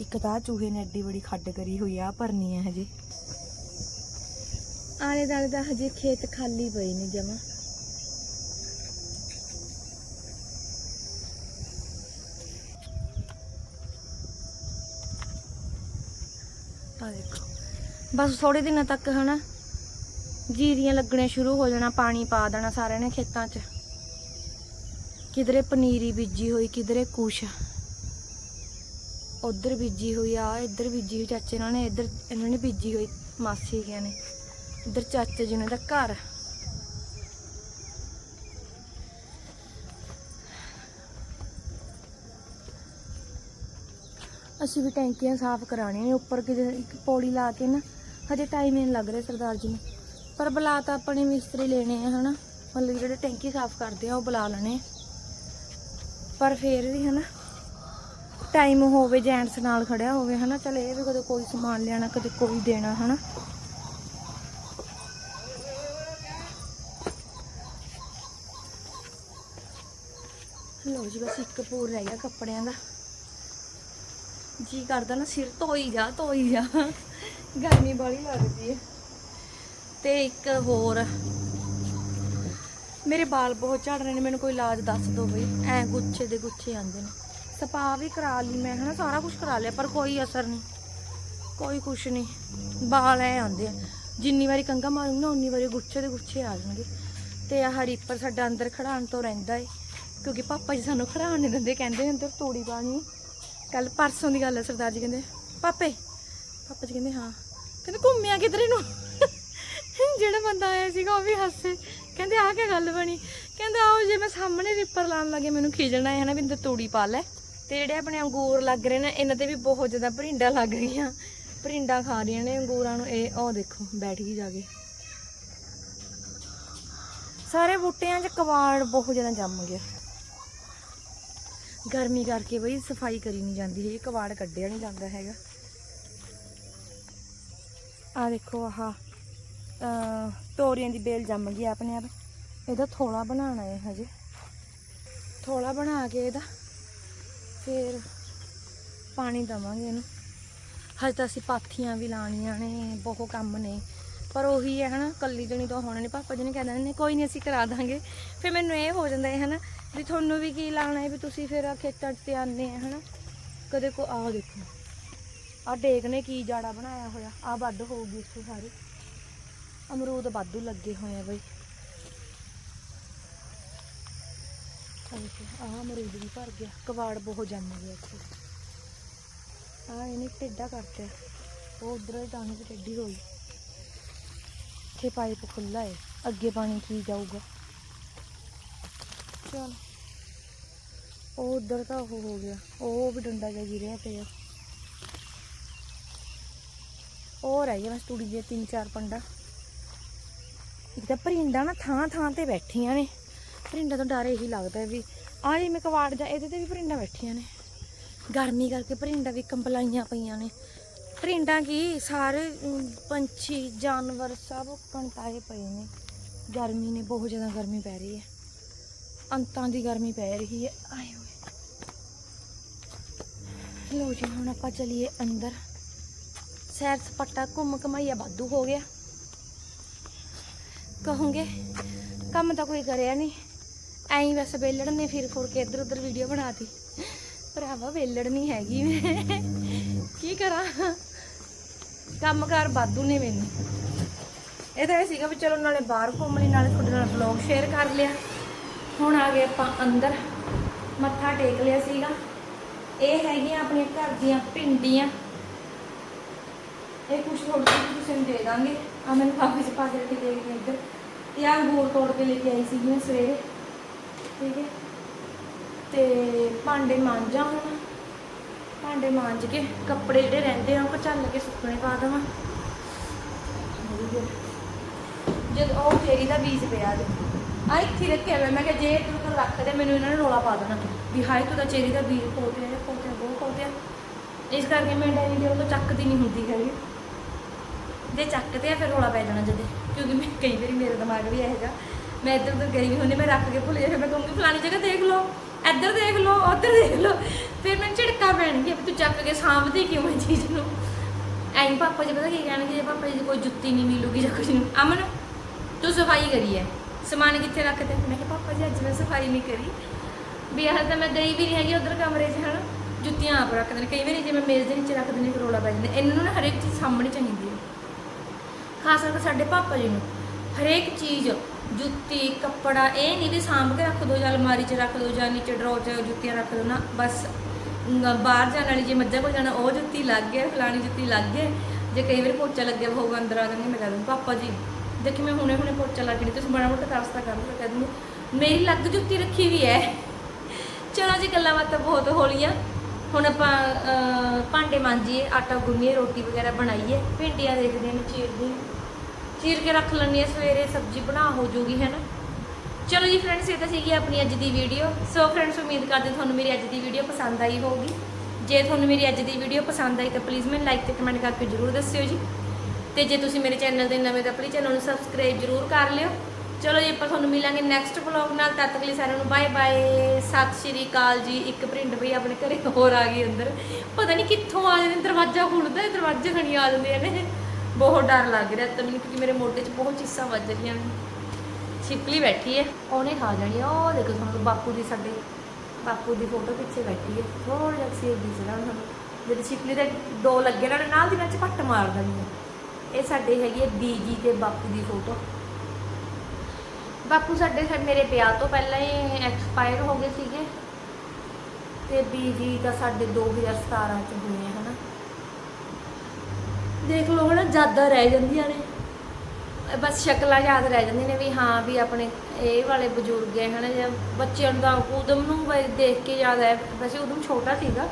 ਇੱਕ ਤਾਂ ਚੂਹੇ ਨੇ ਐਡੀ ਬੜੀ ਖੱਡ ਕਰੀ ਹੋਈ ਆ ਭਰਨੀ ਹੈ ਹਜੇ। ਆਲੇ ਦਾਲੇ ਦਾ ਹਜੇ ਖੇਤ ਖਾਲੀ ਪਏ ਨੇ ਜਮਾ। ਆ ਦੇਖੋ। ਬਸ ਥੋੜੇ ਦਿਨਾਂ ਤੱਕ ਹਨਾ। ਜੀਰੀਆਂ ਲੱਗਣੀਆਂ ਸ਼ੁਰੂ ਹੋ ਜਾਣਾ, ਪਾਣੀ ਪਾ ਦੇਣਾ ਸਾਰਿਆਂ ਨੇ ਖੇਤਾਂ 'ਚ। ਕਿਧਰੇ ਪਨੀਰੀ ਬੀਜੀ ਹੋਈ, ਕਿਧਰੇ ਕੁਛ। ਉਧਰ ਬੀਜੀ ਹੋਈ, ਆ ਇੱਧਰ ਬੀਜੀ ਹੋਈ, ਚਾਚੇ ਨਾਲ ਨੇ ਇੱਧਰ, ਇਹਨਾਂ ਨੇ ਬੀਜੀ ਹੋਈ, ਮਾਸੀ ਗਿਆ ਨੇ। ਇੱਧਰ ਚਾਚੇ ਜੀ ਨੇ ਦਾ ਘਰ। ਅਸੀਂ ਵੀ ਟੈਂਕੀਆਂ ਸਾਫ਼ ਕਰਾਉਣੀਆਂ ਨੇ, ਉੱਪਰ ਕਿਤੇ ਇੱਕ ਪੌੜੀ ਲਾ ਕੇ ਨਾ, ਹਜੇ ਟਾਈਮ ਹੀ ਨਹੀਂ ਲੱਗ ਰਿਹਾ ਸਰਦਾਰ ਜੀ ਨੂੰ। ਪਰ ਬੁਲਾ ਤਾਂ ਆਪਣੇ ਮਿਸਤਰੀ ਲੈਣੇ ਆ, ਹਨਾ। ਮਤਲਬ ਜਿਹੜੇ ਟੈਂਕੀ ਸਾਫ਼ ਕਰਦੇ ਆ, ਉਹ ਬੁਲਾ ਲੈਣੇ। ਪਰ ਫੇਰ ਵੀ, ਹਨਾ ਟਾਈਮ ਹੋਵੇ ਜੈਂਟਸ ਨਾਲ ਖੜਿਆ ਹੋਵੇ, ਹਨਾ, ਚਲ ਇਹ ਵੀ ਕਦੇ ਕੋਈ ਸਮਾਨ ਲਿਆਣਾ ਕਦੇ ਕੋਈ ਦੇਣਾ, ਹਨਾ। ਲੋ ਜੀ, ਬਸ ਇੱਕ ਪੂਰ ਰਹਿ ਗਿਆ ਕੱਪੜਿਆਂ ਦਾ। ਜੀ ਕਰਦਾ ਨਾ ਸਿਰ ਧੋਈ ਜਾ ਧੋਈ ਜਾ। ਗਰਮੀ ਬੜੀ ਲੱਗਦੀ ਹੈ ਤੇ ਇੱਕ ਹੋਰ। ਮੇਰੇ ਵਾਲ ਬਹੁਤ ਝੜ ਰਹੇ ਨੇ, ਮੈਨੂੰ ਕੋਈ ਇਲਾਜ ਦੱਸ ਦਿਓ ਬਈ। ਐ ਗੁੱਛੇ ਦੇ ਗੁੱਛੇ ਆਉਂਦੇ ਨੇ। ਸਪਾ ਵੀ ਕਰਾ ਲਈ ਮੈਂ, ਹਨਾ, ਸਾਰਾ ਕੁਝ ਕਰਾ ਲਿਆ, ਪਰ ਕੋਈ ਅਸਰ ਨਹੀਂ। ਕੋਈ ਕੁਛ ਨਹੀਂ। ਵਾਲ ਐ ਆਉਂਦੇ ਆ। ਜਿੰਨੀ ਵਾਰੀ ਕੰਗਾ ਮਾਰੂੰਗੀ ਨਾ, ਉਨੀ ਵਾਰੀ ਗੁੱਛੇ ਦੇ ਗੁੱਛੇ ਆ ਜਾਣਗੇ। ਤੇ ਆਹ ਰੀਪਰ ਸਾਡਾ ਅੰਦਰ ਖੜਾਉਣ ਤੋਂ ਰਹਿੰਦਾ ਏ। ਕਿਉਂਕਿ ਪਾਪਾ ਜੀ ਸਾਨੂੰ ਖੜਾਉਣ ਨਹੀਂ ਦਿੰਦੇ, ਕਹਿੰਦੇ ਅੰਦਰ ਤੋੜੀ ਪਾਣੀ। ਕੱਲ ਪਰਸੋਂ ਦੀ ਗੱਲ ਹੈ ਸਰਦਾਰ ਜੀ, ਕਹਿੰਦੇ, ਪਾਪੇ। ਪਾਪਾ ਜੀ ਕਹਿੰਦੇ, ਹਾਂ। ਕਹਿੰਦੇ, ਘੁੰਮਿਆ ਕਿਧਰੇ ਨੂੰ [laughs] ਜਿਹੜਾ ਬੰਦਾ ਆਇਆ ਸੀਗਾ ਉਹ ਵੀ ਹੱਸੇ। ਕਹਿੰਦੇ, ਆਹ ਕੀ ਗੱਲ ਬਣੀ? ਕਹਿੰਦੇ ਆਓ ਜੇ ਮੈਂ ਸਾਹਮਣੇ ਰਿਪਰ ਲਾਉਣ ਲੱਗੇ, ਮੈਨੂੰ ਖਿਜਣਾ ਹੈ ਨਾ ਵੀ ਅੰਦਰ ਤੂੜੀ ਪਾ ਲੈ। ਤੇ ਜਿਹੜੇ ਆਪਣੇ ਅੰਗੂਰ ਲੱਗ ਰਹੇ ਨੇ, ਇਹਨਾਂ ਤੇ ਵੀ ਬਹੁਤ ਜ਼ਿਆਦਾ ਭਰਿੰਡਾ ਲੱਗ ਗਈਆਂ ਭਰਿੰਡਾ ਖਾ ਰਹੀਆਂ ਨੇ ਅੰਗੂਰਾਂ ਨੂੰ। ਇਹ, ਉਹ ਦੇਖੋ, ਬੈਠ ਗਈ ਜਾ ਕੇ। ਸਾਰੇ ਬੂਟਿਆਂ 'ਚ ਕਵਾੜ ਬਹੁਤ ਜ਼ਿਆਦਾ ਜੰਮ ਗਿਆ। ਗਰਮੀ ਕਰਕੇ ਬਈ ਸਫ਼ਾਈ ਕਰੀ ਨਹੀਂ ਜਾਂਦੀ ਹੈ ਕਵਾੜ ਕੱਢਿਆ ਨਹੀਂ ਜਾਂਦਾ ਹੈਗਾ। ਆ ਦੇਖੋ, ਆਹ। ਤੋਰੀਆਂ ਦੀ ਬੇਲ ਜੰਮ ਗਈ ਆਪਣੇ ਆਪ। ਇਹਦਾ ਥੋੜਾ ਬਣਾਉਣਾ ਹੈ ਹਜੇ। ਥੋੜਾ ਬਣਾ ਕੇ ਇਹਦਾ। ਫਿਰ ਪਾਣੀ ਦਵਾਂਗੇ ਇਹਨੂੰ। ਹਜੇ ਤਾਂ ਅਸੀਂ ਪਾਥੀਆਂ ਵੀ ਲਾਣੀਆਂ ਨੇ, ਬਹੁਤ ਕੰਮ ਨੇ। ਪਰ ਉਹੀ ਹੈ ਹਨਾ ਕੱਲੀ ਜਣੀ ਤਾਂ ਹੋਣਾ ਨਹੀਂ ਪਾਪਾ ਜੀ ਨੇ ਕਹਿ ਦਿੰਦੇ ਕੋਈ ਨਹੀਂ ਅਸੀਂ ਕਰਾ ਦਾਂਗੇ। ਫਿਰ ਮੈਨੂੰ ਇਹ ਹੋ ਜਾਂਦਾ ਹੈ ਹਨਾ, ਵੀ ਤੁਹਾਨੂੰ ਵੀ ਕੀ ਲਾਣਾ ਹੈ, ਵੀ ਤੁਸੀਂ ਫਿਰ ਖੇਤਾਂ 'ਚ ਤੇ ਆਉਂਦੇ ਹੈ ਹਨਾ। ਕਦੇ ਕੋ ਆਹ ਦੇਖੋ। ਆਹ ਡੇਕ ਨੇ ਕੀ ਜਾੜਾ ਬਣਾਇਆ ਹੋਇਆ, ਆਹ ਵੱਢ ਹੋਊਗੀ ਇੱਥੇ ਸਾਰੀ। ਅਮਰੂਦ ਵਾਧੂ ਲੱਗੇ ਹੋਏ ਆ ਬਈ। ਆਹ ਅਮਰੂਦ ਵੀ ਭਰ ਗਿਆ। ਕਵਾੜ ਬਹੁਤ ਜੰਮ ਗਿਆ ਇੱਥੇ। ਆਹ ਇਹਨੇ ਟੇਡਾ ਕਰਤਾ ਉਹ ਉਧਰ ਟਾਣੀ ਤੇ ਟੇਢੀ ਹੋਈ। ਇੱਥੇ ਪਾਈਪ ਖੁੱਲਾ ਹੈ। ਅੱਗੇ ਪਾਣੀ ਕੀ ਜਾਊਗਾ? ਚਲ। ਉਹ ਉਧਰ ਤਾਂ ਉਹ ਹੋ ਗਿਆ। ਉਹ ਵੀ ਡੰਡਾ ਜਿਹਾ ਗਿਰਿਆ ਪਿਆ। ਉਹ ਰਹਿ ਗਿਆ ਬਸ ਤੂੜੀ ਦੇ ਤਿੰਨ ਚਾਰ ਪੰਡਾ। ਇੱਕ ਤਾਂ ਪਰਿੰਡਾ ਨਾ ਥਾਂ ਥਾਂ ਤੇ ਬੈਠੀਆਂ ਨੇ। ਪਰਿੰਡਾ ਤੋਂ ਡਰ ਇਹੀ ਲੱਗਦਾ ਵੀ ਆ ਮੈਂ ਕਵਾੜ ਜਾ ਇਹਦੇ ਤੇ ਵੀ ਪਰਿੰਡਾ ਬੈਠੀਆਂ ਨੇ। ਗਰਮੀ ਕਰਕੇ ਪਰਿੰਡਾ ਵੀ ਕੰਬਲਾਈਆਂ ਪਈਆਂ ਨੇ। ਪਰਿੰਡਾ ਕੀ ਸਾਰੇ ਪੰਛੀ, ਜਾਨਵਰ ਸਭ ਕੰਟਾਏ ਪਏ ਨੇ। ਗਰਮੀ ਨੇ ਬਹੁਤ ਜ਼ਿਆਦਾ ਗਰਮੀ ਪੈ ਰਹੀ ਹੈ। ਅੰਤਾਂ ਦੀ ਗਰਮੀ ਪੈ ਰਹੀ ਹੈ। ਆਏ ਹੋਏ। ਲੋ ਜੀ, ਹੁਣ ਆਪਾਂ ਚਲੀਏ ਅੰਦਰ। ਸੈਰ ਸਪਾਟਾ ਘੁੰਮ ਕਮਾਈਆ ਵਾਧੂ ਹੋ ਗਿਆ। ਕਹੋਗੇ, ਕੰਮ ਤਾਂ ਕੋਈ ਕਰਿਆ ਨਹੀਂ ਐਂ ਬਸ ਵੇਲੜ ਨੇ ਫਿਰ ਫੁਰ ਕੇ ਇੱਧਰ ਉੱਧਰ ਵੀਡੀਓ ਬਣਾਤੀ ਭਰਾਵਾ, ਵੇਲੜ ਨਹੀਂ ਹੈਗੀ ਮੈਂ। ਕੀ ਕਰਾਂ? ਕੰਮਕਾਰ ਵਾਧੂ ਨੇ ਮੈਨੂੰ। ਇਹ ਤਾਂ ਇਹ ਸੀਗਾ ਵੀ ਚਲੋ ਨਾਲੇ ਬਾਹਰ ਘੁੰਮ ਲਈ, ਨਾਲੇ ਤੁਹਾਡੇ ਨਾਲ ਵਲੌਗ ਸ਼ੇਅਰ ਕਰ ਲਿਆ। ਹੁਣ ਆ ਗਏ ਆਪਾਂ ਅੰਦਰ। ਮੱਥਾ ਟੇਕ ਲਿਆ ਸੀਗਾ। ਇਹ ਹੈਗੀਆਂ ਆਪਣੇ ਘਰ ਦੀਆਂ ਭਿੰਡੀਆਂ। ਇਹ ਕੁਛ ਥੋੜੀ ਜਿਹੀ ਕਿਸੇ ਨੂੰ ਦੇ ਦਾਂਗੇ। ਆ ਮੈਨੂੰ ਕਾਫੀ ਚ ਪਾ ਕੇ ਰੱਖੀ ਦੇ ਇੱਧਰ। ਤੇ ਆ ਤੋੜ ਕੇ ਲੈ ਕੇ ਆਈ ਸੀ ਮੈਂ ਸਵੇਰੇ, ਠੀਕ ਹੈ? ਤੇ ਭਾਂਡੇ ਮਾਂਜਾਂ ਹੁਣ ਭਾਂਡੇ ਮਾਂਜ ਕੇ ਕੱਪੜੇ ਜਿਹੜੇ ਰਹਿੰਦੇ ਆ, ਉਹ ਝੱਲ ਕੇ ਸੁੱਕਣੇ ਪਾ ਦੇਵਾਂ। ਜਦ ਉਹ ਚੇਰੀ ਦਾ ਬੀਜ ਪਿਆ ਜੀ। ਆ ਇੱਥੇ ਰੱਖਿਆ ਹੋਇਆ। ਮੈਂ ਕਿਹਾ ਜੇ ਤੂੰ ਕਰ ਰੱਖ ਦੇ, ਮੈਨੂੰ ਇਹਨਾਂ ਨੇ ਰੋਲਾ ਪਾ ਦੇਣਾ ਵੀ ਹਾਏ, ਤੂੰ ਤਾਂ ਚੇਰੀ ਦਾ ਬੀਜ ਪੋਤਿਆ ਜਾਂ ਪੋਤਿਆ, ਬਹੁਤ ਪੋਤਿਆ। ਇਸ ਕਰਕੇ ਮੈਂ ਡੈਨੀ ਦੇ ਤੋਂ ਚੱਕਦੀ ਨਹੀਂ ਹੁੰਦੀ ਹੈਗੀ। ਜੇ ਚੱਕਦੇ ਆ, ਫਿਰ ਰੋਲਾ ਪੈ ਜਾਣਾ ਜਦੇ। ਕਿਉਂਕਿ ਮੈਂ ਕਈ ਵਾਰੀ ਮੇਰਾ ਦਿਮਾਗ ਵੀ ਇਹੋ ਜਿਹਾ, ਮੈਂ ਇੱਧਰ ਉੱਧਰ ਗਈ ਵੀ ਹੁੰਦੀ, ਮੈਂ ਰੱਖ ਕੇ ਭੁੱਲ ਜਾਂਦੀ, ਮੈਂ ਕਹੂੰਗੀ, ਫਲਾਣੀ ਜਗ੍ਹਾ ਦੇਖ ਲਓ, ਇੱਧਰ ਦੇਖ ਲਓ, ਉੱਧਰ ਦੇਖ ਲਓ। ਫਿਰ ਮੈਨੂੰ ਝਿੜਕਾਂ ਪੈਣਗੀਆਂ ਵੀ ਤੂੰ ਚੱਕ ਕੇ ਸਾਂਭਦੀ ਕਿਉਂ ਇਹ ਚੀਜ਼ ਨੂੰ? ਐਂ ਪਾਪਾ ਜੀ ਪਤਾ ਕੀ ਕਹਿਣਗੇ, ਜੇ ਪਾਪਾ ਜੀ ਦੀ ਕੋਈ ਜੁੱਤੀ ਨਹੀਂ ਮਿਲੂਗੀ ਜਾਂ ਕੁਝ ਨਹੀਂ, ਅਮਨ, ਤੂੰ ਸਫ਼ਾਈ ਕਰੀ ਹੈ ਸਮਾਨ ਕਿੱਥੇ ਰੱਖਦੇ? ਮੈਂ ਕਿਹਾ, ਪਾਪਾ ਜੀ, ਅੱਜ ਮੈਂ ਸਫ਼ਾਈ ਨਹੀਂ ਕਰੀ। ਵੀ ਇਹ ਤਾਂ ਮੈਂ ਗਈ ਵੀ ਨਹੀਂ ਹੈਗੀ ਉਧਰ ਕਮਰੇ 'ਚ, ਹਨ? ਜੁੱਤੀਆਂ ਆਪ ਰੱਖਦੇ ਨੇ। ਕਈ ਵਾਰੀ ਜੇ ਮੈਂ ਮੇਜ਼ ਦੇ ਨੀਚੇ ਰੱਖ ਦਿੰਦੀ ਫਿਰ ਰੋਲਾ ਪੈ ਜਾਂਦਾ। ਇਹਨਾਂ ਨੂੰ ਨਾ ਹਰੇਕ ਚੀਜ਼ ਸਾਹਮਣੇ ਚਾਹੀਦੀ ਹੈ ਖਾਸ ਕਰਕੇ ਸਾਡੇ ਪਾਪਾ ਜੀ ਨੂੰ। ਹਰੇਕ ਚੀਜ਼, ਜੁੱਤੀ, ਕੱਪੜਾ, ਇਹ ਨਹੀਂ ਵੀ ਸਾਂਭ ਕੇ ਰੱਖ ਦੋ ਜਾਂ ਅਲਮਾਰੀ 'ਚ ਰੱਖ ਦੋ ਜਾਂ ਨੀਚੇ ਡਰੋ 'ਚ ਜੁੱਤੀਆਂ ਰੱਖ ਦੋ ਨਾ, ਬਸ। ਬਾਹਰ ਜਾਣ ਵਾਲੀ ਜੇ ਮੱਝਾਂ ਕੋਲ ਜਾਣਾ, ਉਹ ਜੁੱਤੀ ਲੱਗ ਗਏ, ਫਲਾਣੀ ਜੁੱਤੀ ਲੱਗ ਗਏ। ਜੇ ਕਈ ਵਾਰ ਪੋਚਾ ਲੱਗਿਆ ਹੋਊਗਾ ਅੰਦਰ ਆ ਜਾਂਦੀ ਮੈਂ ਕਹਿ ਦੂੰ ਪਾਪਾ ਜੀ, ਦੇਖੀ ਮੈਂ ਹੁਣੇ ਹੁਣੇ ਪੋਚਾ ਲੱਗ ਕੇ ਤੁਸੀਂ ਬੜਾ ਮੋਟਾ ਤਰਸਤਾ ਕਰ ਲਓ। ਕਹਿ ਦੂੰਗੀ ਮੇਰੀ ਲੱਗ ਜੁੱਤੀ ਰੱਖੀ ਵੀ ਹੈ ਚਲੋ ਜੀ, ਗੱਲਾਂ ਬਾਤਾਂ ਬਹੁਤ ਹੋਲੀਆਂ। ਹੁਣ ਆਪਾਂ ਭਾਂਡੇ ਮਾਂਜੀਏ, ਆਟਾ ਗੁੰਨੀਏ, ਰੋਟੀ ਵਗੈਰਾ ਬਣਾਈਏ, ਭਿੰਡੀਆਂ ਦੇਖਦੇ ਹਾਂ, ਚੀਰਦੀ ਚੀਰ ਕੇ ਰੱਖ ਲੈਣੀ ਹੈ, ਸਵੇਰੇ ਸਬਜ਼ੀ ਬਣਾ ਹੋ ਜੂਗੀ ਹੈ ਨਾ ਚਲੋ ਜੀ ਫਰੈਂਡਸ ਇਹ ਤਾਂ ਸੀਗੀ ਆਪਣੀ ਅੱਜ ਦੀ ਵੀਡੀਓ ਸੋ ਫਰੈਂਡਸ ਉਮੀਦ ਕਰਦੇ ਤੁਹਾਨੂੰ ਮੇਰੀ ਅੱਜ ਦੀ ਵੀਡੀਓ ਪਸੰਦ ਆਈ ਹੋਊਗੀ। ਜੇ ਤੁਹਾਨੂੰ ਮੇਰੀ ਅੱਜ ਦੀ ਵੀਡੀਓ ਪਸੰਦ ਆਈ ਤਾਂ ਪਲੀਜ਼ ਮੈਨੂੰ ਲਾਈਕ ਤੇ ਕਮੈਂਟ ਕਰਕੇ ਜਰੂਰ ਦੱਸਿਓ ਜੀ। ਤੇ ਜੇ ਤੁਸੀਂ ਮੇਰੇ ਚੈਨਲ ਦੇ ਨਵੇਂ ਤਾਂ ਪਲੀਜ਼ ਚੈਨਲ ਨੂੰ ਸਬਸਕ੍ਰਾਈਬ ਜਰੂਰ ਕਰ ਲਿਓ। ਚਲੋ ਜੀ, ਆਪਾਂ ਤੁਹਾਨੂੰ ਮਿਲਾਂਗੇ ਨੈਕਸਟ ਵਲੌਗ ਨਾਲ। ਤਦ ਤੱਕ ਲਈ ਸਾਰਿਆਂ ਨੂੰ ਬਾਏ ਬਾਏ ਸਤਿ ਸ਼੍ਰੀ ਅਕਾਲ ਜੀ। ਇੱਕ ਪ੍ਰਿੰਟ ਬਈ ਆਪਣੇ ਘਰੇ ਹੋਰ ਆ ਗਈ ਅੰਦਰ। ਪਤਾ ਨਹੀਂ ਕਿੱਥੋਂ ਆ ਜਾਂਦੇ ਦਰਵਾਜ਼ਾ ਖੁੱਲਦਾ ਦਰਵਾਜ਼ੇ ਖਣੀ ਆ ਜਾਂਦੇ ਨੇ ਬਹੁਤ ਡਰ ਲੱਗ ਰਿਹਾ ਤਾਂ ਮੈਨੂੰ ਕਿਉਂਕਿ ਮੇਰੇ ਮੋਢੇ 'ਚ ਬਹੁਤ ਚੀਸਾਂ ਵੱਜ ਰਹੀਆਂ ਨੇ। ਛਿਪਲੀ ਬੈਠੀ ਹੈ ਉਹਨੇ ਖਾ ਜਾਣੀ ਆ। ਉਹ ਦੇਖੋ ਤੁਹਾਨੂੰ ਬਾਪੂ ਦੀ ਸਾਡੇ ਬਾਪੂ ਦੀ ਫੋਟੋ ਪਿੱਛੇ ਬੈਠੀ ਹੈ ਥੋੜਾ ਜਿਹਾ ਸੇਬ ਦੀ ਜਿਹੜਾ ਤੁਹਾਨੂੰ ਜਦ ਛਿਪਲੀ ਦੇ ਦੋ ਲੱਗੇ ਨਾਲ ਨਾਲ ਦੀ ਨਾਲ ਝਪੱਟ ਮਾਰ ਦੇਣੀ ਹੈ ਇਹ ਸਾਡੇ ਹੈਗੀ ਹੈ ਬੀਜੀ ਤੇ ਬਾਪੂ ਦੀ ਫੋਟੋ। ਬਾਪੂ ਸਾਡੇ ਸਾਡੇ ਮੇਰੇ ਵਿਆਹ ਤੋਂ ਪਹਿਲਾਂ ਹੀ ਐਕਸਪਾਇਰ ਹੋ ਗਏ ਸੀਗੇ। ਤੇ ਬੀਜੀ ਤਾਂ ਸਾਡੇ 2017 ਚ ਹੋਏ ਹਨਾ। ਦੇਖ ਲਓ ਹਨਾ ਜ਼ਿਆਦਾ ਰਹਿ ਜਾਂਦੀਆਂ ਨੇ। ਬਸ ਸ਼ਕਲਾਂ ਯਾਦ ਰਹਿ ਜਾਂਦੀਆਂ ਨੇ ਵੀ ਹਾਂ, ਵੀ ਆਪਣੇ ਇਹ ਵਾਲੇ ਬਜ਼ੁਰਗ ਹੈ ਹਨਾ, ਜਾਂ ਬੱਚਿਆਂ ਨੂੰ ਤਾਂ ਉਦਮ ਨੂੰ ਦੇਖ ਕੇ ਯਾਦ ਆਇਆ ਵੈਸੇ ਉਦਮ ਛੋਟਾ ਸੀਗਾ।